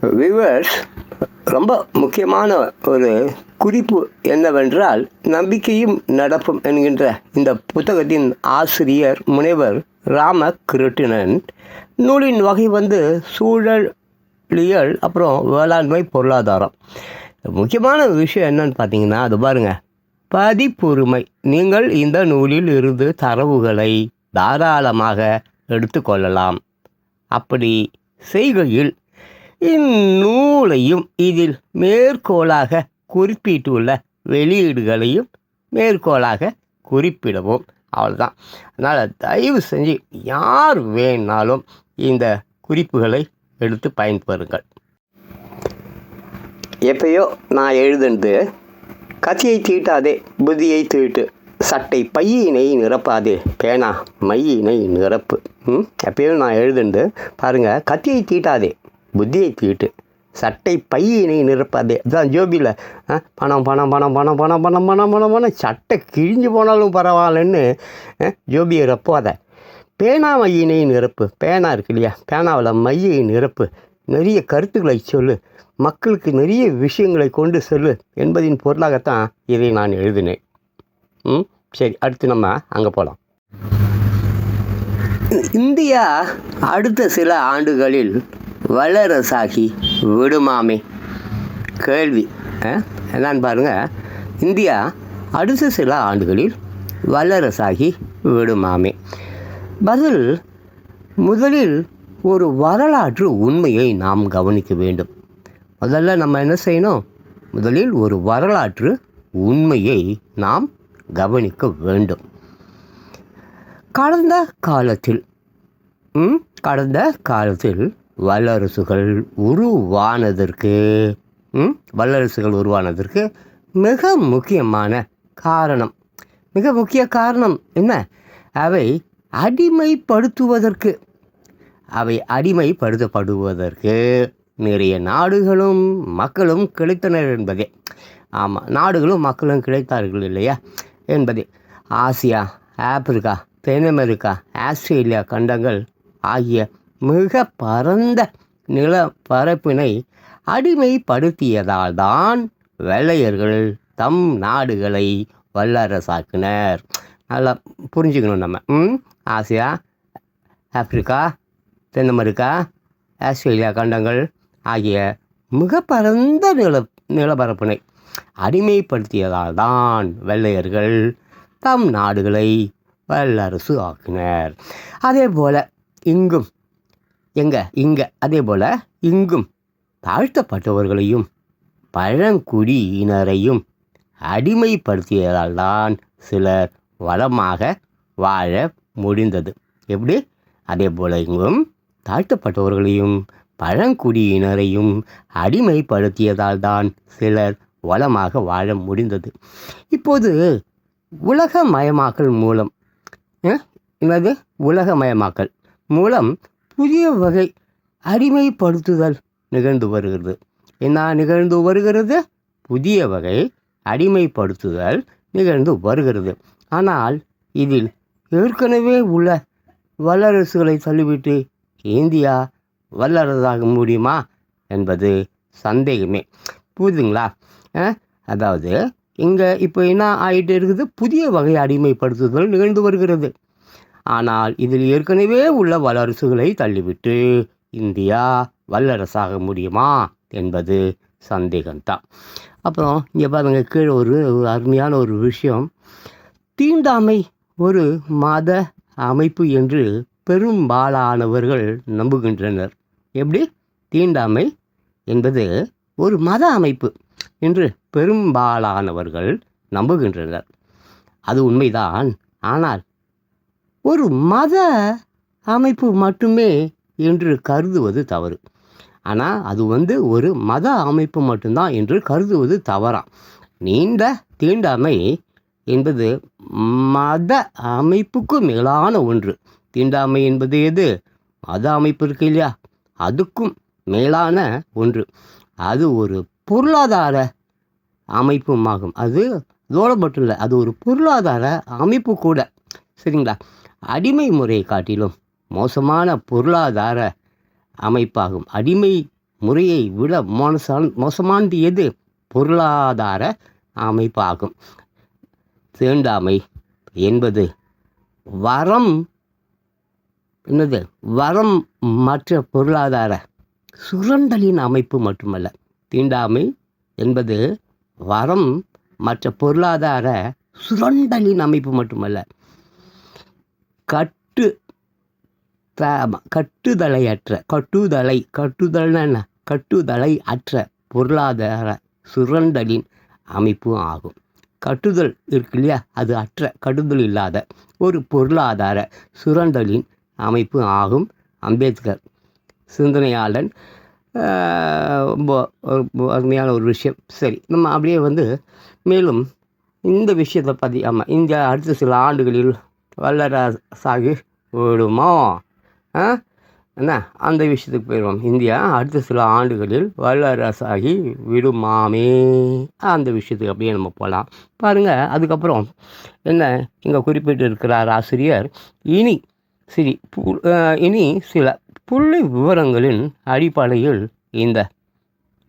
Viewers ரொம்ப முக்கியமான ஒரு குறிப்பு என்னவென்றால் நம்பிக்கையும் நடப்பும் என்கின்ற இந்த புத்தகத்தின் ஆசிரியர் முனைவர் ராம கிருட்டிணன் நூலின் வகை வந்து சூழலியல் அப்புறம் வேளாண்மை பொருளாதாரம். முக்கியமான விஷயம் என்னன்னு பார்த்தீங்கன்னா அது பாருங்கள் பதிப்புரிமை. நீங்கள் இந்த நூலில் இருந்து தரவுகளை தாராளமாக எடுத்துக்கொள்ளலாம் அப்படி செய்கையில் இந்நூலையும் இதில் மேற்கோளாக குறிப்பிட்டுள்ள வெளியீடுகளையும் மேற்கோளாக குறிப்பிடவும். அவ்வளோதான் அதனால் தயவு செஞ்சு யார் வேணாலும் இந்த குறிப்புகளை எடுத்து பயன்பெறுங்கள். எப்பயோ நான் எழுதுனது கத்தியை தீட்டாதே புத்தியை தீட்டு சட்டை பையினை நிரப்பாதே பேனா மையினை நிரப்பு. ம் எப்பயோ நான் எழுதுனது பாருங்கள் கத்தியை தீட்டாதே புத்தியை தீட்டு சட்டை பையினை நிரப்பாதே. அதான் ஜோபியில் பணம் பணம் பணம் பணம் பணம் பணம் பணம் பணம் பணம் சட்டை கிழிஞ்சு போனாலும் பரவாயில்லன்னு ஜோபியை ரப்பாத. பேனா மையினை நிரப்பு. பேனா இருக்கு இல்லையா? பேனாவில் மையை நிரப்பு. நிறைய கருத்துக்களை சொல்லு. மக்களுக்கு நிறைய விஷயங்களை கொண்டு செல்லு என்பதின் பொருளாகத்தான் இதை நான் எழுதினேன். ம் சரி அடுத்து நம்ம அங்கே போகலாம் இந்தியா அடுத்த சில ஆண்டுகளில் வல்லரசாகி விடுமாமே. கேள்வி. அஹ், என்னன்னு இந்தியா அடுத்த சில ஆண்டுகளில் வல்லரசாகி விடுமாமே. பதில் முதலில் ஒரு வரலாற்று உண்மையை நாம் கவனிக்க வேண்டும். முதல்ல நம்ம என்ன செய்யணும்? முதலில் ஒரு வரலாற்று உண்மையை நாம் கவனிக்க வேண்டும். கடந்த காலத்தில் ம், கடந்த காலத்தில் வல்லரசுகள் உருவானதற்கு வல்லரசுகள் உருவானதற்கு மிக முக்கியமான காரணம். மிக முக்கிய காரணம் என்ன? அவை அடிமைப்படுத்துவதற்கு. அவை அடிமைப்படுத்தப்படுவதற்கு நிறைய நாடுகளும் மக்களும் கிடைத்தனர் என்பதே. ஆமாம் நாடுகளும் மக்களும் கிடைத்தார்கள் இல்லையா என்பதே. ஆசியா ஆப்பிரிக்கா தென் அமெரிக்கா ஆஸ்திரேலியா கண்டங்கள் ஆகிய மிக பரந்த நிலப்பரப்பினை அடிமைப்படுத்தியதால் தான் வெள்ளையர்கள் தம் நாடுகளை வல்லரசாக்கினர். நல்லா புரிஞ்சுக்கணும் நம்ம. ம்? ஆசியா ஆப்பிரிக்கா தென் அமெரிக்கா ஆஸ்திரேலியா கண்டங்கள் ஆகிய மிக பரந்த நில நிலப்பரப்பினை அடிமைப்படுத்தியதால் தான் வெள்ளையர்கள் தம் நாடுகளை வல்லரசு ஆக்கினர். அதே போல் இங்கும் எங்க? இங்கே. அதே போல் இங்கும். தாழ்த்தப்பட்டவர்களையும் பழங்குடியினரையும் அடிமைப்படுத்தியதால் தான் சிலர் வளமாக வாழ முடிந்தது. எப்படி? அதே போல் இங்கும் தாழ்த்தப்பட்டவர்களையும் பழங்குடியினரையும் அடிமைப்படுத்தியதால் தான் சிலர் வளமாக வாழ முடிந்தது. இப்போது உலகமயமாக்கல் மூலம் என்னது? உலகமயமாக்கல் மூலம் புதிய வகை அடிமைப்படுத்துதல் நிகழ்ந்து வருகிறது. என்ன நிகழ்ந்து வருகிறது? புதிய வகை அடிமைப்படுத்துதல் நிகழ்ந்து வருகிறது. ஆனால் இதில் ஏற்கனவே உள்ள வல்லரசுகளை தள்ளிவிட்டு இந்தியா வல்லரசாக முடியுமா என்பது சந்தேகமே. புரியுதுங்களா? அதாவது இங்கே இப்போ என்ன ஆகிட்டு இருக்குது? புதிய வகை அடிமைப்படுத்துதல் நிகழ்ந்து வருகிறது. ஆனால் இதில் ஏற்கனவே உள்ள வல்லரசுகளை தள்ளிவிட்டு இந்தியா வல்லரசாக முடியுமா? என்பது சந்தேகம்தான். அப்புறம் இங்கே பாருங்க கீழே ஒரு அருமையான ஒரு விஷயம். தீண்டாமை ஒரு மத அமைப்பு என்று பெரும்பாலானவர்கள் நம்புகின்றனர். எப்படி? தீண்டாமை என்பது ஒரு மத அமைப்பு என்று பெரும்பாலானவர்கள் நம்புகின்றனர். அது உண்மைதான். ஆனால் ஒரு மத அமைப்பு மட்டுமே என்று கருதுவது தவறு. ஆனால் அது வந்து ஒரு மத அமைப்பு மட்டும்தான் என்று கருதுவது தவறாம் நீண்ட தீண்டாமை என்பது மத அமைப்புக்கு மேலான ஒன்று. தீண்டாமை என்பது எது? மத அமைப்பு இருக்கு இல்லையா? அதுக்கும் மேலான ஒன்று. அது ஒரு பொருளாதார அமைப்புமாகும். அது தோழப்பட்டுள்ள அது ஒரு பொருளாதார அமைப்பு கூட. சரிங்களா? அடிமை முறையை காட்டிலும் மோசமான பொருளாதார அமைப்பாகும். அடிமை முறையை விட மோசமான மோசமானது எது பொருளாதார அமைப்பாகும். தீண்டாமை என்பது வரம் என்னது? வரம் மற்ற பொருளாதார சுரண்டலின் அமைப்பு மட்டுமல்ல. தீண்டாமை என்பது வரம் மற்ற பொருளாதார சுரண்டலின் அமைப்பு மட்டுமல்ல. கட்டு த- கட்டுதலையற்ற கட்டுதலை கட்டுதல்னா என்ன? கட்டுதலை அற்ற பொருளாதார சுரண்டலின் அமைப்பும் ஆகும். கட்டுதல் இருக்கு இல்லையா அது அற்ற கட்டுதல் இல்லாத ஒரு பொருளாதார சுரண்டலின் அமைப்பு ஆகும். அம்பேத்கர் சிந்தனையாளன் ரொம்ப ஒரு அருமையான ஒரு விஷயம். சரி நம்ம அப்படியே வந்து மேலும் இந்த விஷயத்தை பற்றி ஆமாம் இந்தியா அடுத்த சில ஆண்டுகளில் வல்லரசாகி விடுமோ? என்ன? அந்த விஷயத்துக்கு போயிடுவோம் இந்தியா அடுத்த சில ஆண்டுகளில் வல்லரசாகி விடுமாமே? அந்த விஷயத்துக்கு அப்படியே நம்ம போகலாம் பாருங்கள் அதுக்கப்புறம் என்ன? இங்கே குறிப்பிட்டு இருக்கிறார் ஆசிரியர். இனி சரி பு- இனி சில புள்ளி விவரங்களின் அடிப்படையில் இந்த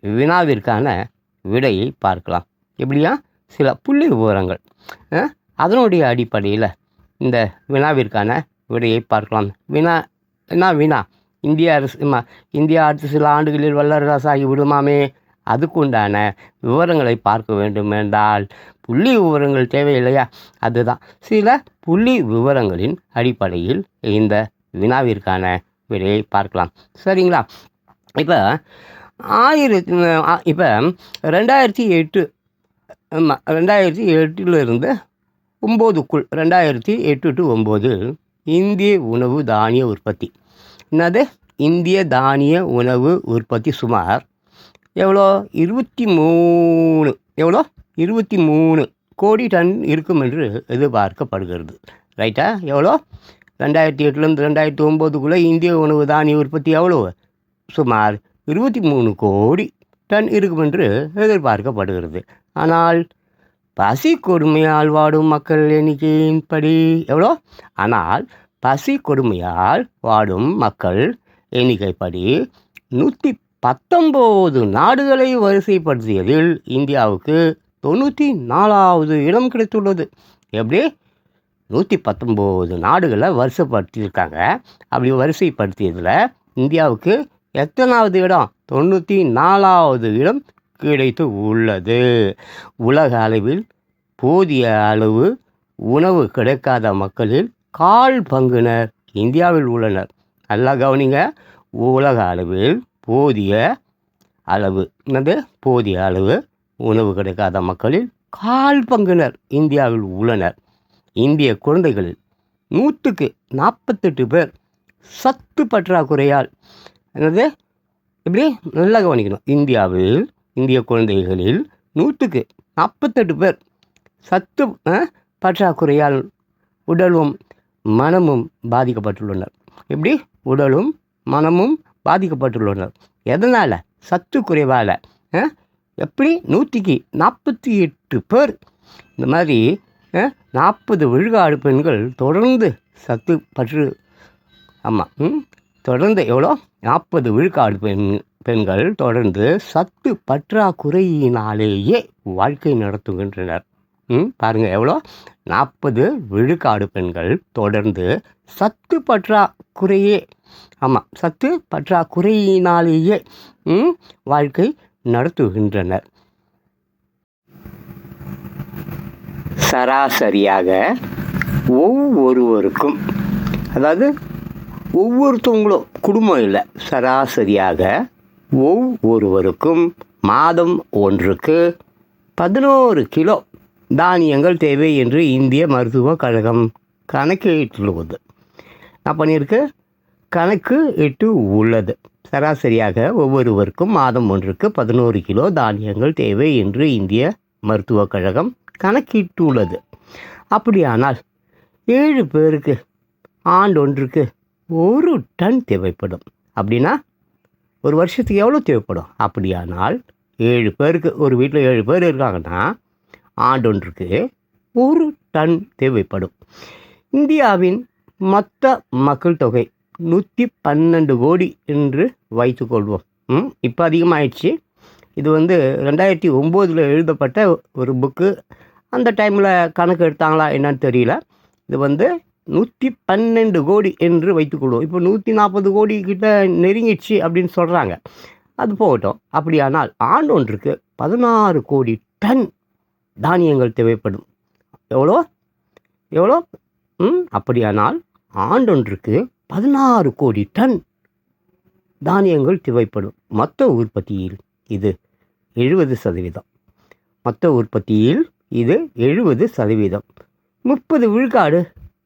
வினாவிற்கான விடையை பார்க்கலாம். எப்படியா? சில புள்ளி விவரங்கள். அதனுடைய அடிப்படையில் இந்த வினாவிற்கான விடையை பார்க்கலாம். வினா என்ன வினா? இந்திய அரசு இந்தியா அடுத்த சில ஆண்டுகளில் வல்லரசாகி விடுமாமே? அதுக்குண்டான விவரங்களை பார்க்க வேண்டும் என்றால் புள்ளி விவரங்கள் தேவையில்லையா? அதுதான். சில புள்ளி விவரங்களின் அடிப்படையில் இந்த வினாவிற்கான விடையை பார்க்கலாம். சரிங்களா? இப்போ ஆயிரத்தி இப்போ ரெண்டாயிரத்தி எட்டு ஆமாம் ரெண்டாயிரத்தி எட்டிலிருந்து ஒம்போதுக்குள் ரெண்டாயிரத்தி எட்டு டு ஒம்பது இந்திய உணவு தானிய உற்பத்தி. என்னது? இந்திய தானிய உணவு உற்பத்தி சுமார் எவ்வளோ? இருபத்தி மூணு எவ்வளோ? இருபத்தி மூணு கோடி டன் இருக்கும் என்று எதிர்பார்க்கப்படுகிறது. ரைட்டா? எவ்வளோ? ரெண்டாயிரத்தி எட்டுலேருந்து ரெண்டாயிரத்தி ஒம்போதுக்குள்ளே இந்திய உணவு தானிய உற்பத்தி எவ்வளோ? சுமார் இருபத்தி மூணு கோடி டன் இருக்கும் என்று எதிர்பார்க்கப்படுகிறது. ஆனால் பசி கொடுமையால் வாடும் மக்கள் எண்ணிக்கையின்படி. எவ்வளோ? ஆனால் பசி கொடுமையால் வாடும் மக்கள் எண்ணிக்கைப்படி நூற்றி பத்தொம்போது நாடுகளை வரிசைப்படுத்தியதில் இந்தியாவுக்கு தொண்ணூற்றி நாலாவது இடம் கிடைத்துள்ளது. எப்படி? நூற்றி பத்தொம்போது நாடுகளை வரிசைப்படுத்தியிருக்காங்க. அப்படி வரிசைப்படுத்தியதில் இந்தியாவுக்கு எத்தனாவது இடம்? தொண்ணூற்றி நாலாவது இடம் கிடைத்து உள்ளது. உலக அளவில் போதிய அளவு உணவு கிடைக்காத மக்களில் கால் பங்குனர் இந்தியாவில் உள்ளனர். நல்லா கவனிங்க. உலக அளவில் போதிய அளவு என்னது? போதிய அளவு உணவு கிடைக்காத மக்களில் கால் பங்குனர் இந்தியாவில் உள்ளனர். இந்திய குழந்தைகளில் நூற்றுக்கு நாற்பத்தெட்டு பேர் சத்து பற்றாக்குறையால் என்னது? இப்படி நல்லா கவனிக்கணும். இந்தியாவில் இந்திய குழந்தைகளில் நூற்றுக்கு நாற்பத்தெட்டு பேர் சத்து பற்றாக்குறையால் உடலும் மனமும் பாதிக்கப்பட்டுள்ளனர். எப்படி? உடலும் மனமும் பாதிக்கப்பட்டுள்ளனர். எதனால்? சத்து குறைவால் எப்படி? நூற்றிக்கு நாற்பத்தி எட்டு பேர். இந்த மாதிரி நாற்பது விழுக்காடு பெண்கள் தொடர்ந்து சத்து பற்று ஆமாம் ம் தொடர்ந்து எவ்வளோ? நாற்பது விழுக்காடு பெண் பெண்கள் தொடர்ந்து சத்து பற்றாக்குறையினாலேயே வாழ்க்கை நடத்துகின்றனர். ம் பாருங்கள் எவ்வளோ? நாற்பது விழுக்காடு பெண்கள் தொடர்ந்து சத்து பற்றாக்குறையே ஆமாம் சத்து பற்றாக்குறையினாலேயே ம், வாழ்க்கை நடத்துகின்றனர். சராசரியாக ஒவ்வொருவருக்கும் அதாவது ஒவ்வொருத்தவங்களும் குடும்பம் இல்லை சராசரியாக ஒவ்வொருவருக்கும் மாதம் ஒன்றுக்கு பதினோரு கிலோ தானியங்கள் தேவை என்று இந்திய மருத்துவக் கழகம் கணக்கிட்டுள்ளது. நான் பண்ணியிருக்கு? கணக்கு இட்டு உள்ளது. சராசரியாக ஒவ்வொருவருக்கும் மாதம் ஒன்றுக்கு பதினோரு கிலோ தானியங்கள் தேவை என்று இந்திய மருத்துவக் கழகம் கணக்கிட்டுள்ளது. அப்படியானால் ஏழு பேருக்கு ஆண்டொன்றுக்கு ஒரு டன் தேவைப்படும். அப்படின்னா ஒரு வருஷத்துக்கு எவ்வளோ தேவைப்படும்? அப்படியானால் ஏழு பேருக்கு ஒரு வீட்டில் ஏழு பேர் இருக்காங்கன்னா ஆண்டொன்றுக்கு ஒரு டன் தேவைப்படும். இந்தியாவின் மொத்த மக்கள் தொகை நூற்றி பன்னெண்டு கோடி என்று வைத்துக்கொள்வோம் இப்போ அதிகமாகிடுச்சு இது வந்து ரெண்டாயிரத்தி ஒம்போதில் எழுதப்பட்ட ஒரு புக்கு. அந்த டைமில் கணக்கு எடுத்தாங்களா என்னன்னு தெரியல. இது வந்து நூற்றி பன்னெண்டு கோடி என்று வைத்துக்கொள்வோம். இப்போ நூற்றி நாற்பது கோடி கிட்ட நெருங்கிடுச்சு அப்படின்னு சொல்கிறாங்க அது போகட்டும். அப்படியானால் ஆண்டு ஒன்றுக்கு பதினாறு கோடி டன் தானியங்கள் தேவைப்படும். எவ்வளோ? எவ்வளோ? ம் அப்படியானால் ஆண்டொன்றுக்கு பதினாறு கோடி டன் தானியங்கள் தேவைப்படும். மொத்த உற்பத்தியில் இது எழுபது சதவீதம். மொத்த உற்பத்தியில் இது எழுபது சதவீதம். முப்பது விழுக்காடு.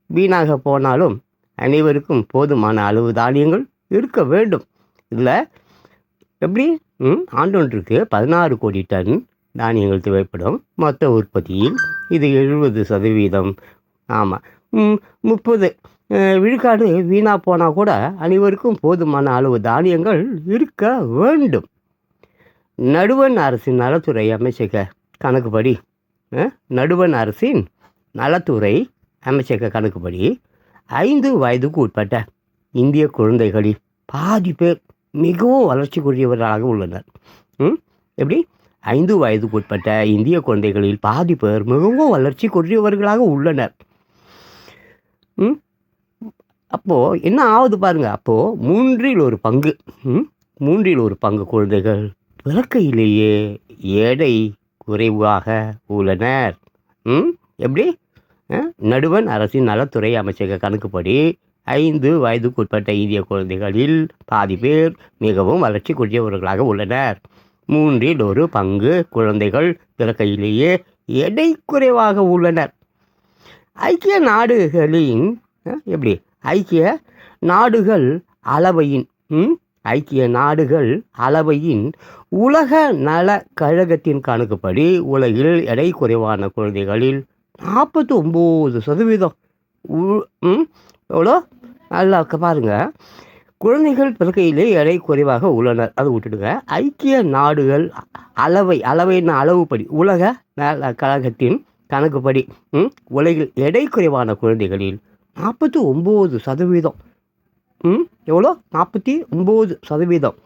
வீணாக போனாலும் அனைவருக்கும் போதுமான அளவு தானியங்கள் இருக்க வேண்டும். இதில் எப்படி? ம் ஆண்டொன்றுக்கு பதினாறு கோடி டன் தானியங்கள் தேவைப்படும். மொத்த உற்பத்தியில் இது எழுபது சதவீதம். ஆமாம் முப்பது. விழுக்காடு வீணாக போனால் கூட அனைவருக்கும் போதுமான அளவு தானியங்கள் இருக்க வேண்டும். நடுவண் அரசின் நலத்துறை அமைச்சக கணக்குப்படி நடுவன் நடுவண் அரசின் நலத்துறை அமைச்சக கணக்குப்படி ஐந்து வயதுக்கு உட்பட்ட இந்திய குழந்தைகளில் பாதி பேர் மிகவும் வளர்ச்சிக்குரியவர்களாக உள்ளனர். ம்? எப்படி? ஐந்து வயதுக்கு உட்பட்ட இந்திய குழந்தைகளில் பாதி பேர் மிகவும் வளர்ச்சிக்குரியவர்களாக உள்ளனர். ம்? அப்போது என்ன ஆகுது பாருங்கள் அப்போது மூன்றில் ஒரு பங்கு ம்? மூன்றில் ஒரு பங்கு குழந்தைகள் பிறக்கையிலேயே எடை குறைவாக உள்ளனர். ம்? எப்படி? நடுவன் நடுவண் அரசின் நலத்துறை அமைச்சக கணக்குப்படி ஐந்து வயதுக்குட்பட்ட இந்திய குழந்தைகளில் பாதி பேர் மிகவும் வளர்ச்சிக்குரியவர்களாக உள்ளனர். மூன்றில் ஒரு பங்கு குழந்தைகள் பிறக்கையிலேயே எடை குறைவாக உள்ளனர். ஐக்கிய நாடுகளின் எப்படி? ஐக்கிய நாடுகள் அளவையின் ம், ஐக்கிய நாடுகள் அளவையின் உலக நல கழகத்தின் கணக்குப்படி உலகில் எடை குறைவான குழந்தைகளில் நாற்பத்தி ஒம்பது சதவீதம் எவ்வளோ? நல்லா பாருங்கள் பாருங்க. குழந்தைகள் பிறக்கையிலே எடை குறைவாக உள்ளனர். அதை விட்டுடுங்க. ஐக்கிய நாடுகள் அளவை அளவையின் அளவுப்படி. உலக கழகத்தின் கணக்குப்படி ம், உலகில் எடை குறைவான குழந்தைகளில் நாற்பத்தி ஒம்பது சதவீதம். ம் எவ்வளோ? நாற்பத்தி ஒம்பது சதவீதம்.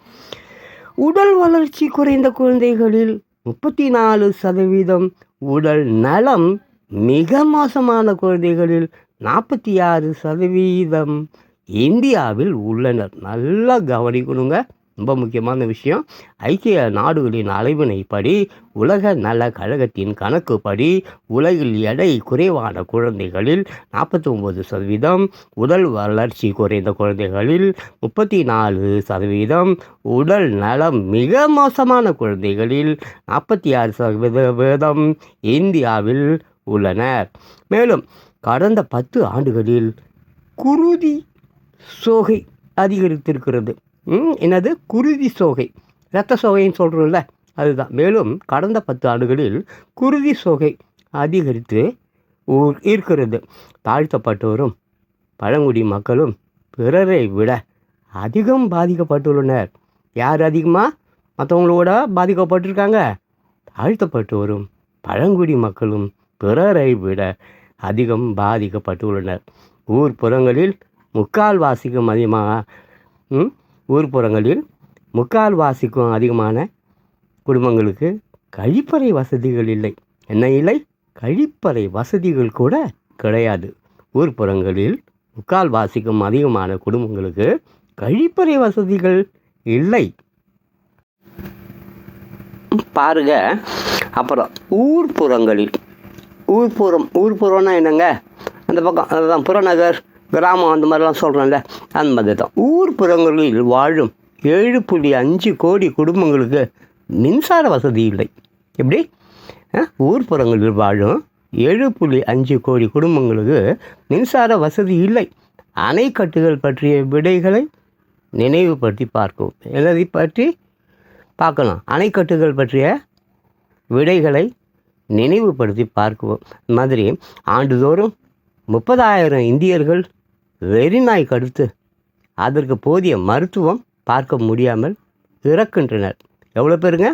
உடல் வளர்ச்சி குறைந்த குழந்தைகளில் முப்பத்தி நாலு சதவீதம். உடல் நலம் மிக மோசமான குழந்தைகளில் நாற்பத்தி ஆறு சதவீதம் இந்தியாவில் உள்ளனர். நல்லா கவனிக்கணுங்க. ரொம்ப முக்கியமான விஷயம். ஐக்கிய நாடுகளின் அளவினைப்படி உலக நல கழகத்தின் கணக்குப்படி உலகில் எடை குறைவான குழந்தைகளில் நாற்பத்தி ஒம்பது சதவீதம் உடல் வளர்ச்சி குறைந்த குழந்தைகளில் முப்பத்தி நாலு சதவீதம் உடல் நலம் மிக மோசமான குழந்தைகளில் நாற்பத்தி ஆறு சதவீதம். இந்தியாவில் உள்ளனர். மேலும் கடந்த பத்து ஆண்டுகளில் குருதி சோகை அதிகரித்திருக்கிறது. என்னது? குருதி சோகை. இரத்த சோகைன்னு சொல்கிறோம்ல அதுதான். மேலும் கடந்த பத்து ஆண்டுகளில் குருதி சோகை அதிகரித்து இருக்கிறது. தாழ்த்தப்பட்டோரும் பழங்குடி மக்களும் பிறரை விட அதிகம் பாதிக்கப்பட்டுள்ளனர். யார் அதிகமாக மற்றவங்களோட பாதிக்கப்பட்டிருக்காங்க. தாழ்த்தப்பட்டோரும் பழங்குடி மக்களும் பிறரை விட அதிகம் பாதிக்கப்பட்டுள்ளனர். ஊர்ப்புறங்களில் முக்கால்வாசிக்கும் அதிகமாக ஊர்ப்புறங்களில் முக்கால்வாசிக்கும் அதிகமான குடும்பங்களுக்கு கழிப்பறை வசதிகள் இல்லை. என்ன இல்லை? கழிப்பறை வசதிகள் கூட கிடையாது. ஊர்ப்புறங்களில் முக்கால்வாசிக்கும் அதிகமான குடும்பங்களுக்கு கழிப்பறை வசதிகள் இல்லை. பாருங்க. அப்புறம் ஊர்ப்புறங்களில் ஊர்ப்புறம் ஊர்ப்புறம்னா என்னங்க? அந்த பக்கம் அதுதான் புறநகர் கிராமம் அந்த மாதிரிலாம் சொல்கிறோம்ல அந்த மாதிரி தான் ஊர்ப்புறங்களில் வாழும் ஏழு புள்ளி அஞ்சு கோடி குடும்பங்களுக்கு மின்சார வசதி இல்லை. எப்படி? ஊர்ப்புறங்களில் வாழும் ஏழு புள்ளி அஞ்சு கோடி குடும்பங்களுக்கு மின்சார வசதி இல்லை. அணைக்கட்டுகள் பற்றிய விடைகளை நினைவுபடுத்தி பார்க்கும் எதை பற்றி? பார்க்கலாம். அணைக்கட்டுகள் பற்றிய விடைகளை நினைவுபடுத்தி பார்க்குவோம் இந்த மாதிரி ஆண்டுதோறும் முப்பதாயிரம் இந்தியர்கள் வெறிநாய் கடுத்து அதற்கு போதிய மருத்துவம் பார்க்க முடியாமல் இறக்கின்றனர். எவ்வளோ பேருங்க?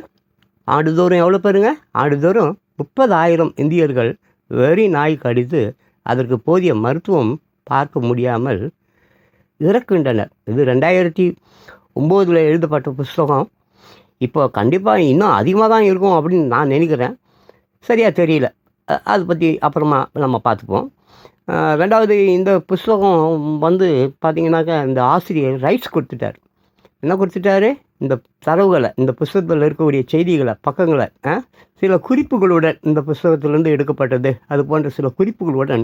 ஆண்டுதோறும் எவ்வளோ பேருங்க? ஆண்டுதோறும் முப்பதாயிரம் இந்தியர்கள் வெறி நாய் கடித்து அதற்கு போதிய மருத்துவம் பார்க்க முடியாமல் இறக்கின்றனர். இது ரெண்டாயிரத்தி ஒம்போதில் எழுதப்பட்ட புஸ்தகம். இப்போ கண்டிப்பாக இன்னும் அதிகமாக தான் இருக்கும் அப்படின்னு நான் நினைக்கிறேன். சரியாக தெரியல. அதை பற்றி அப்புறமா நம்ம பார்த்துப்போம். ரெண்டாவது இந்த புஸ்தகம் வந்து பார்த்தீங்கன்னாக்கா இந்த ஆசிரியர் ரைட்ஸ் கொடுத்துட்டார். என்ன கொடுத்துட்டாரு? இந்த தரவுகளை இந்த புஸ்தகத்தில் இருக்கக்கூடிய செய்திகளை பக்கங்களை சில குறிப்புகளுடன் இந்த புஸ்தகத்திலிருந்து எடுக்கப்பட்டது. அது போன்ற சில குறிப்புகளுடன்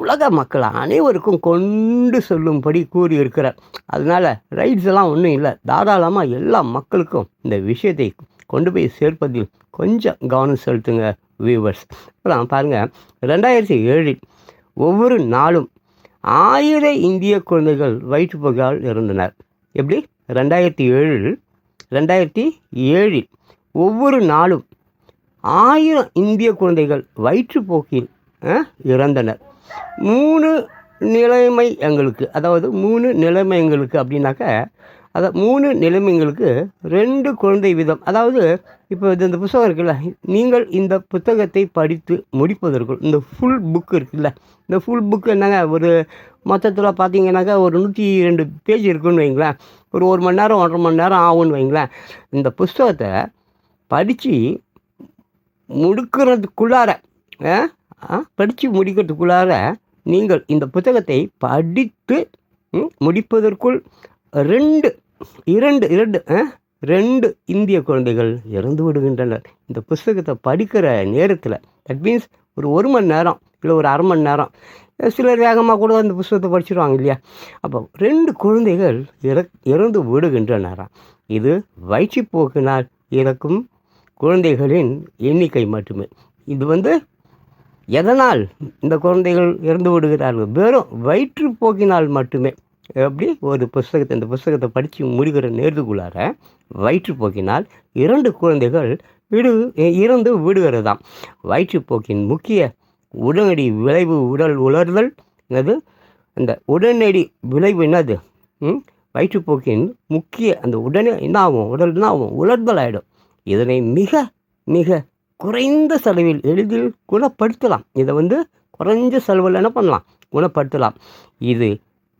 உலக மக்கள் அனைவருக்கும் கொண்டு செல்லும்படி கூறியிருக்கிறார். அதனால் ரைட்ஸ் எல்லாம் ஒன்றும் இல்லை. தாராளமாக எல்லா மக்களுக்கும் இந்த விஷயத்தை கொண்டு போய் சேர்ப்பதில் கொஞ்சம் கவனம் செலுத்துங்க வியூவர்ஸ் அப்புறம் பாருங்கள் ரெண்டாயிரத்தி ஏழில் ஒவ்வொரு நாளும் ஆயிரம் இந்திய குழந்தைகள் வயிற்றுப்போக்கால் இருந்தனர் எப்படி? ரெண்டாயிரத்தி ஏழில் ரெண்டாயிரத்தி ஏழில் ஒவ்வொரு நாளும் ஆயிரம் இந்திய குழந்தைகள் வயிற்றுப்போக்கில் இறந்தனர். மூணு நிலைமை எங்களுக்கு அதாவது மூணு நிலைமை எங்களுக்கு அப்படின்னாக்க அதை மூணு நிலைமைங்களுக்கு ரெண்டு குழந்தை வீதம். அதாவது இப்போ இது இந்த புத்தகம் இருக்குல்ல நீங்கள் இந்த புத்தகத்தை படித்து முடிப்பதற்குள் இந்த ஃபுல் புக் இருக்குல்ல இந்த ஃபுல் புக் என்னங்க ஒரு மொத்தத்தில் பார்த்தீங்கன்னாக்கா ஒரு நூற்றி ரெண்டு பேஜ் இருக்குன்னு வைங்களேன். ஒரு ஒரு மணி நேரம் ஒன்றரை மணி நேரம் ஆகும்னு வைங்களேன். இந்த புஸ்தகத்தை படித்து முடுக்கிறதுக்குள்ளார படித்து முடிக்கிறதுக்குள்ளார நீங்கள் இந்த புத்தகத்தை படித்து முடிப்பதற்குள் ரெண்டு இரண்டு இரண்டு ஆ, ரெண்டு இந்திய குழந்தைகள் இறந்து விடுகின்றனர். இந்த புஸ்தகத்தை படிக்கிற நேரத்தில் தட் மீன்ஸ் ஒரு ஒரு மணி நேரம் இல்லை ஒரு அரை மணி நேரம் சிலர் வேகமாக கூட அந்த புஸ்தகத்தை படிச்சிருவாங்க இல்லையா? அப்போ ரெண்டு குழந்தைகள் இற இறந்து விடுகின்றனராம் இது வயிற்றுப்போக்கினால் இறக்கும் குழந்தைகளின் எண்ணிக்கை மட்டுமே. இது வந்து எதனால் இந்த குழந்தைகள் இறந்து விடுகிறார்கள்? வெறும் வயிற்றுப்போக்கினால் மட்டுமே. எப்படி ஒரு புஸ்தகத்தை இந்த புஸ்தகத்தை படித்து முடிக்கிற நேரத்துக்குள்ளார வயிற்றுப்போக்கினால் இரண்டு குழந்தைகள் விடு இறந்து விடுகிறதாம். வயிற்றுப்போக்கின் முக்கிய உடனடி விளைவு உடல் உலர்தல். என்னது? அந்த உடனடி விளைவு என்னது? வயிற்றுப்போக்கின் முக்கிய அந்த உடனே என்ன ஆகும் உடல் என்ன ஆகும் உலர்தல் ஆகிடும் இதனை மிக மிக குறைந்த செலவில் எளிதில் குணப்படுத்தலாம். இதை வந்து குறைஞ்ச செலவில் என்ன பண்ணலாம்? குணப்படுத்தலாம். இது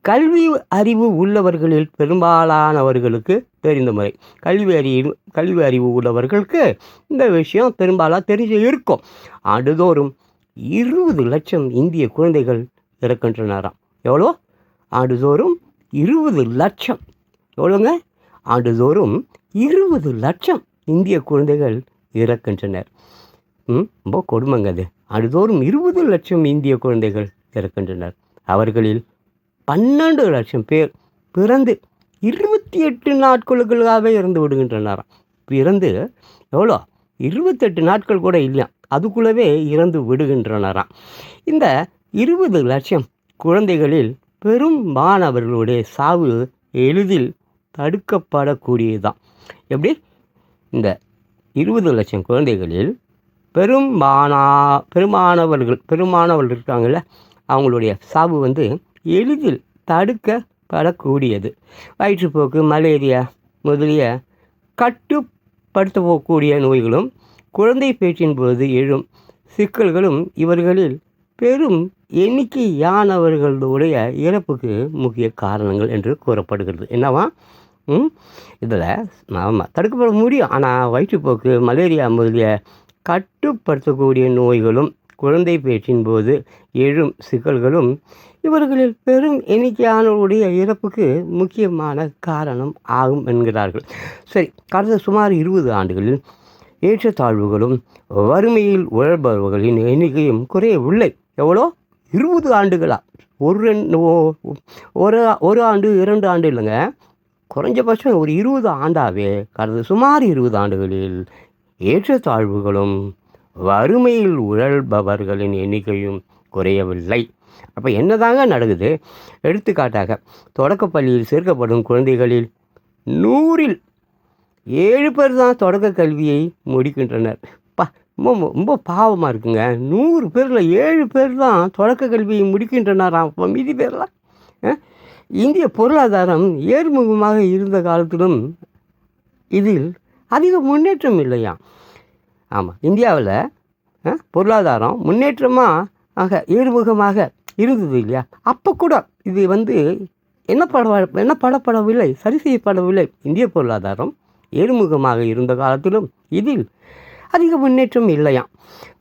கல்வி அறிவு உள்ளவர்களில் பெரும்பாலானவர்களுக்கு தெரிந்த முறை. கல்வி அறிவு கல்வி அறிவு உள்ளவர்களுக்கு இந்த விஷயம் பெரும்பாலாக தெரிஞ்சு இருக்கும். ஆண்டுதோறும் இருபது லட்சம் இந்திய குழந்தைகள் இறக்கின்றனராம். எவ்வளோ? ஆண்டுதோறும் இருபது லட்சம். எவ்வளோங்க? ஆண்டுதோறும் இருபது லட்சம் இந்திய குழந்தைகள் இறக்கின்றனர். ரொம்ப கொடுமைங்க அது. ஆண்டுதோறும் இருபது லட்சம் இந்திய குழந்தைகள் இறக்கின்றனர். அவர்களில் பன்னெண்டு லட்சம் பேர் பிறந்து இருபத்தி எட்டு நாட்களுக்குள்ளாகவே இறந்து விடுகின்றனாராம் பிறந்து எவ்வளோ? இருபத்தெட்டு நாட்கள் கூட இல்லையா அதுக்குள்ளவே இறந்து விடுகின்றனராம் இந்த இருபது லட்சம் குழந்தைகளில் பெரும் மாணவர்களுடைய சாவு எளிதில் தடுக்கப்படக்கூடியதுதான் எப்படி? இந்த இருபது லட்சம் குழந்தைகளில் பெரும்பானா பெருமானவர்கள் பெருமானவர்கள் இருக்காங்கல்ல அவங்களுடைய சாவு வந்து எளிதில் தடுக்கப்படக்கூடியது. வயிற்றுப்போக்கு மலேரியா முதலிய கட்டுப்படுத்தக்கூடிய நோய்களும் குழந்தை பேச்சின் போது எழும் சிக்கல்களும் இவர்களில் பெரும் எண்ணிக்கையானவர்களுடைய இறப்புக்கு முக்கிய காரணங்கள் என்று கூறப்படுகிறது. என்னவா? ம் இதில் ஆமாம் தடுக்கப்பட முடியும். ஆனால் வயிற்றுப்போக்கு மலேரியா முதலிய கட்டுப்படுத்தக்கூடிய நோய்களும் குழந்தை பேச்சின் போது எழும் சிக்கல்களும் இவர்களில் பெரும் எண்ணிக்கையானவருடைய இறப்புக்கு முக்கியமான காரணம் ஆகும் என்கிறார்கள். சரி கடந்த சுமார் இருபது ஆண்டுகளில் ஏற்றத்தாழ்வுகளும் வறுமையில் உழல்பவர்களின் எண்ணிக்கையும் குறையவில்லை எவ்வளோ? இருபது ஆண்டுகளா? ஒரு ரெண்டு ஓ- ஒரு ஒரு ஆண்டு இரண்டு ஆண்டு இல்லைங்க. குறைஞ்சபட்சம் ஒரு இருபது ஆண்டாவே கடந்த சுமார் இருபது ஆண்டுகளில் ஏற்றத்தாழ்வுகளும் வறுமையில் உழல்பவர்களின் எண்ணிக்கையும் குறையவில்லை. அப்போ என்னதாங்க நடக்குது? எடுத்துக்காட்டாக தொடக்கப்பள்ளியில் சேர்க்கப்படும் குழந்தைகளில் நூறில் ஏழு பேர் தான் தொடக்க கல்வியை முடிக்கின்றனர். பா ரொம்ப ரொம்ப பாவமாக இருக்குங்க. நூறு பேரில் ஏழு பேர் தான் தொடக்க கல்வியை முடிக்கின்றனராம். அப்போ மீதி பேர்லாம் இந்திய பொருளாதாரம் ஏர்முகமாக இருந்த காலத்திலும் இதில் அதிக முன்னேற்றம் இல்லையா ஆமாம் இந்தியாவில் பொருளாதாரம் முன்னேற்றமாக ஆக ஏறுமுகமாக இருந்தது இல்லையா? அப்போ கூட இது வந்து என்ன பட என்ன படப்படவில்லை சரி செய்யப்படவில்லை. இந்திய பொருளாதாரம் ஏழுமுகமாக இருந்த காலத்திலும் இதில் அதிக முன்னேற்றம் இல்லையாம்.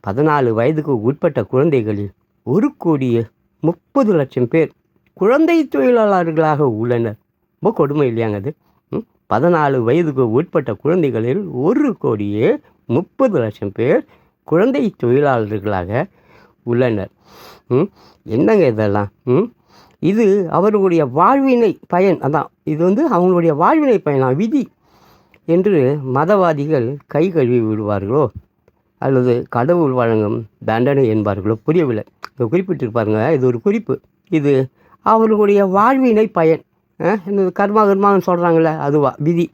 பதினாலு வயதுக்கு உட்பட்ட குழந்தைகளில் ஒரு கோடியே முப்பது லட்சம் பேர் குழந்தை தொழிலாளர்களாக உள்ளனர். ரொம்ப கொடுமை இல்லையாங்க அது? பதினாலு வயதுக்கு உட்பட்ட குழந்தைகளில் ஒரு கோடியே முப்பது லட்சம் பேர் குழந்தை தொழிலாளர்களாக உள்ளனர். ம்? என்னங்க இதெல்லாம்? ம்? இது அவர்களுடைய வாழ்வினை பயன். அதான் இது வந்து அவங்களுடைய வாழ்வினை பயனா? விதி என்று மதவாதிகள் கை கழுவி விடுவார்களோ? அல்லது கடவுள் வழங்கும் தண்டனை என்பார்களோ? புரியவில்லை. இங்கே குறிப்பிட்டிருப்பாருங்க இது ஒரு குறிப்பு. இது அவர்களுடைய வாழ்வினை பயன். இந்த கர்மா கர்மான்னு சொல்கிறாங்களே அதுவா? விதி.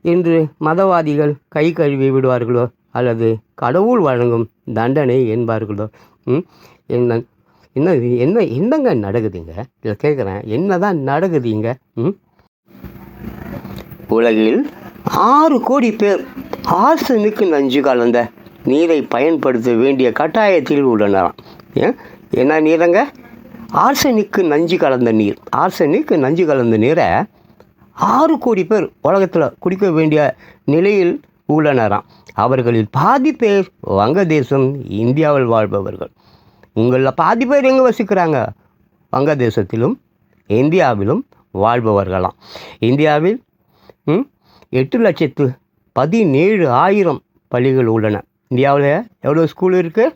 என்று மதவாதிகள் கை கழுவி விடுவார்களோ? அல்லது கடவுள் வழங்கும் தண்டனை என்பார்களோ? ம்? என்ன என்ன என்ன என்னங்க நடக்குதுங்க? இதை கேட்குறேன். என்ன தான் நடக்குதுங்க? ம்? உலகில் ஆறு கோடி பேர் ஆசனுக்கு நஞ்சு கலந்த நீரை பயன்படுத்த வேண்டிய கட்டாயத்தில் உள்ளனராம் ஏன் என்ன நீரங்க? ஆர்சனிக்கு நஞ்சு கலந்த நீர். ஆர்சனிக்கு நஞ்சு கலந்த நீரை ஆறு கோடி பேர் உலகத்தில் குடிக்க வேண்டிய நிலையில் உள்ளனராம் அவர்களில் பாதி பேர் வங்கதேசம் இந்தியாவில் வாழ்பவர்கள். உங்களில் பாதி பேர் எங்கே வசிக்கிறாங்க? வங்கதேசத்திலும் இந்தியாவிலும் வாழ்பவர்களாம். இந்தியாவில் ம், எட்டு லட்சத்து பதினேழு ஆயிரம் பள்ளிகள் உள்ளன. இந்தியாவில் எவ்வளோ ஸ்கூல் இருக்குது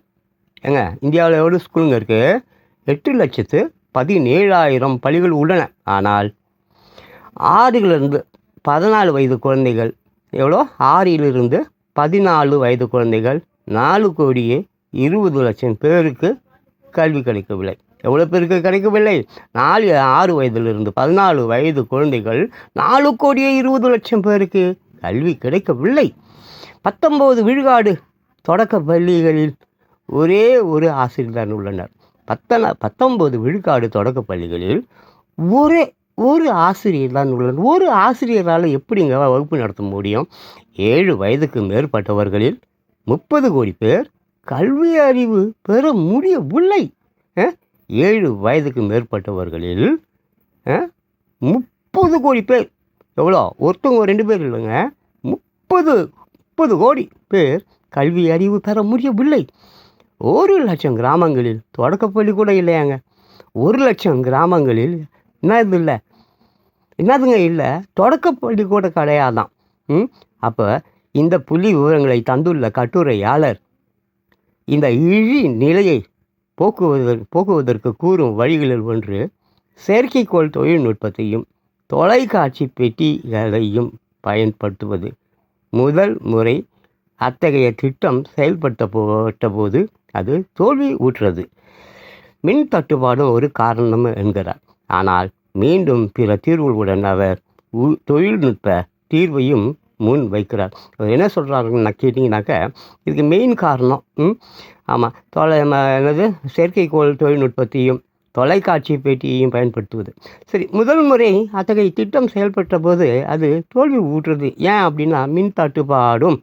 ஏங்க இந்தியாவில் எவ்வளோ ஸ்கூலுங்க இருக்குது எட்டு லட்சத்து பதினேழாயிரம் பள்ளிகள் உள்ளன. ஆனால் ஆறிலிருந்து பதினாலு வயது குழந்தைகள் எவ்வளோ? ஆறிலிருந்து பதினாலு வயது குழந்தைகள் நாலு கோடியே இருபது லட்சம் பேருக்கு கல்வி கிடைக்கவில்லை எவ்வளோ பேருக்கு கிடைக்கவில்லை நாலு ஆறு வயதிலிருந்து பதினாலு வயது குழந்தைகள் நாலு கோடியே இருபது லட்சம் பேருக்கு கல்வி கிடைக்கவில்லை. பத்தொம்போது விழுக்காடு தொடக்க பள்ளிகளில் ஒரே ஒரு ஆசிரியர் தான் உள்ளனர். பத்தன பத்தொம்போது விழுக்காடு தொடக்க பள்ளிகளில் ஒரே ஒரு ஆசிரியர் தான் உள்ளனர் ஒரு ஆசிரியரால் எப்படிங்க வகுப்பு நடத்த முடியும்? ஏழு வயதுக்கு மேற்பட்டவர்களில் முப்பது கோடி பேர் கல்வி அறிவு பெற முடியவில்லை. ஏழு வயதுக்கு மேற்பட்டவர்களில் முப்பது கோடி பேர். எவ்வளோ? ஒருத்தவங்க ரெண்டு பேர் இல்லைங்க. முப்பது முப்பது கோடி பேர் கல்வி அறிவு பெற முடியவில்லை. ஒரு லட்சம் கிராமங்களில் தொடக்கப்பள்ளி கூட இல்லையாங்க. ஒரு லட்சம் கிராமங்களில் என்னது இல்லை? என்னதுங்க இல்லை? தொடக்கப்பள்ளி கூட கிடையாதான் ம்? அப்போ இந்த புள்ளி விவரங்களை தந்துள்ள கட்டுரையாளர் இந்த இழி நிலையை போக்குவதற்கு போக்குவதற்கு கூறும் வழிகளில் ஒன்று செயற்கைக்கோள் தொழில்நுட்பத்தையும் தொலைக்காட்சி பெட்டிகளையும் பயன்படுத்துவது. முதல் முறை அத்தகைய திட்டம் செயல்படுத்தப்பட்ட போது அது தோல்வி ஊற்றுறது மின் தட்டுப்பாடும் ஒரு காரணம் என்கிறார். ஆனால் மீண்டும் பிற தீர்வுகளுடன் அவர் உ- தொழில்நுட்ப தீர்வையும் முன் வைக்கிறார். அவர் என்ன சொல்கிறாருன்னு கேட்டிங்கனாக்கா இதுக்கு மெயின் காரணம் ம் ஆமாம் தொலை ம- என்னது செயற்கைக்கோள் தொழில்நுட்பத்தையும் தொலைக்காட்சி பேட்டியையும் பயன்படுத்துவது. சரி முதல் முறை அத்தகைய திட்டம் செயல்பட்ட போது அது தோல்வி ஊற்றுறது ஏன் அப்படின்னா மின் தட்டுப்பாடும்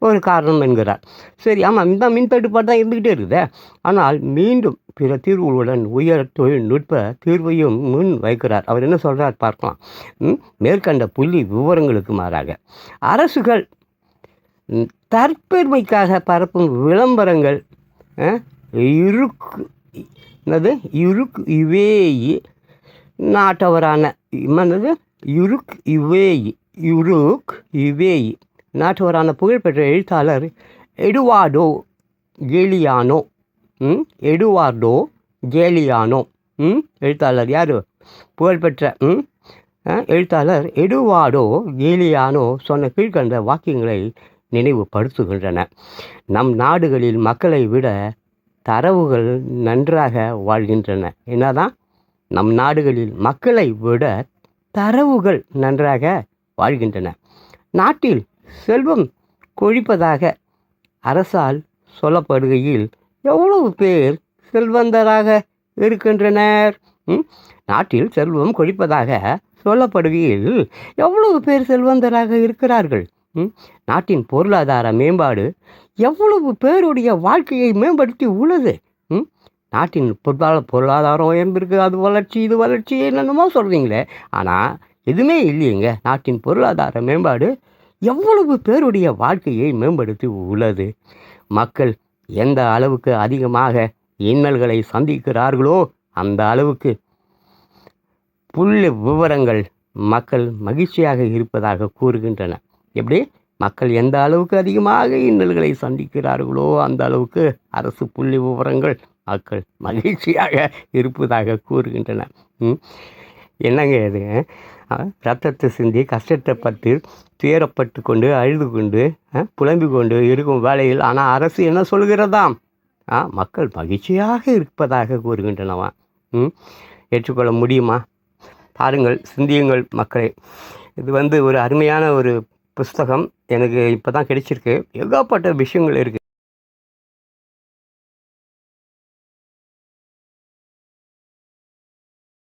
ஒரு காரணம் என்கிறார். சரி ஆமாம் இந்த மின் தட்டுப்பாடு தான் இருந்துக்கிட்டே இருக்குதே. ஆனால் மீண்டும் பிற தீர்வுகளுடன் உயர் தொழில்நுட்ப தீர்வையும் முன் வைக்கிறார். அவர் என்ன சொல்கிறார் பார்க்கலாம். மேற்கண்ட புள்ளி விவரங்களுக்கு மாறாக. அரசுகள் தற்பெருமைக்காக பரப்பும் விளம்பரங்கள் இருக்கு என்னது? இருக்கு இவேயி நாட்டவரான என்னது? இருக்கு இவேயி யுருக் இவேயி நாட்டவரான புகழ்பெற்ற எழுத்தாளர் எடுவாடோ கேலியானோ. எடுவார்டோ கேலியானோ. ம்? எழுத்தாளர் யார்? புகழ்பெற்ற ம்? எழுத்தாளர் எடுவார்டோ கேலியானோ சொன்ன கீழ்கண்ட வாக்கியங்களை நினைவுபடுத்துகின்றன. நம் நாடுகளில் மக்களை விட தரவுகள் நன்றாக வாழ்கின்றன. என்னதான்? நம் நாடுகளில் மக்களை விட தரவுகள் நன்றாக வாழ்கின்றன. நாட்டில் செல்வம் கொழிப்பதாக அரசால் சொல்லப்படுகையில் எவ்வளவு பேர் செல்வந்தராக இருக்கின்றனர் ம்? நாட்டில் செல்வம் கொழிப்பதாக சொல்லப்படுகையில் எவ்வளவு பேர் செல்வந்தராக இருக்கிறார்கள் ம்? நாட்டின் பொருளாதார மேம்பாடு எவ்வளவு பேருடைய வாழ்க்கையை மேம்படுத்தி உள்ளது ம்? நாட்டின் பொருளாதார பொருளாதாரம் உயர்ந்திருக்கு அது வளர்ச்சி இது வளர்ச்சி என்னென்னமோ சொல்கிறீங்களே ஆனால் எதுவுமே இல்லையேங்க நாட்டின் பொருளாதார மேம்பாடு எவ்வளவு பேருடைய வாழ்க்கையை மேம்படுத்தி உள்ளது மக்கள் எந்த அளவுக்கு அதிகமாக இன்னல்களை சந்திக்கிறார்களோ அந்த அளவுக்கு புள்ளி விவரங்கள் மக்கள் மகிழ்ச்சியாக இருப்பதாக கூறுகின்றன. எப்படி? மக்கள் எந்த அளவுக்கு அதிகமாக இன்னல்களை சந்திக்கிறார்களோ அந்த அளவுக்கு அரசு புள்ளி விவரங்கள் மக்கள் மகிழ்ச்சியாக இருப்பதாக கூறுகின்றன. என்னங்க இது? ரத்தத்தை சிந்தி கஷ்டத்தை பற்றி துயரப்பட்டு கொண்டு அழுது கொண்டு ஆ, புலம்பிக் கொண்டு இருக்கும் வேளையில் ஆனால் அரசு என்ன சொல்கிறதாம்? ஆ மக்கள் மகிழ்ச்சியாக இருப்பதாக கூறுகின்றனவா? ம் ஏற்றுக்கொள்ள முடியுமா? பாருங்கள் சிந்தியுங்கள் மக்களே. இது வந்து ஒரு அருமையான ஒரு புஸ்தகம். எனக்கு இப்போ தான் கிடைச்சிருக்கு. ஏகப்பட்ட விஷயங்கள் இருக்குது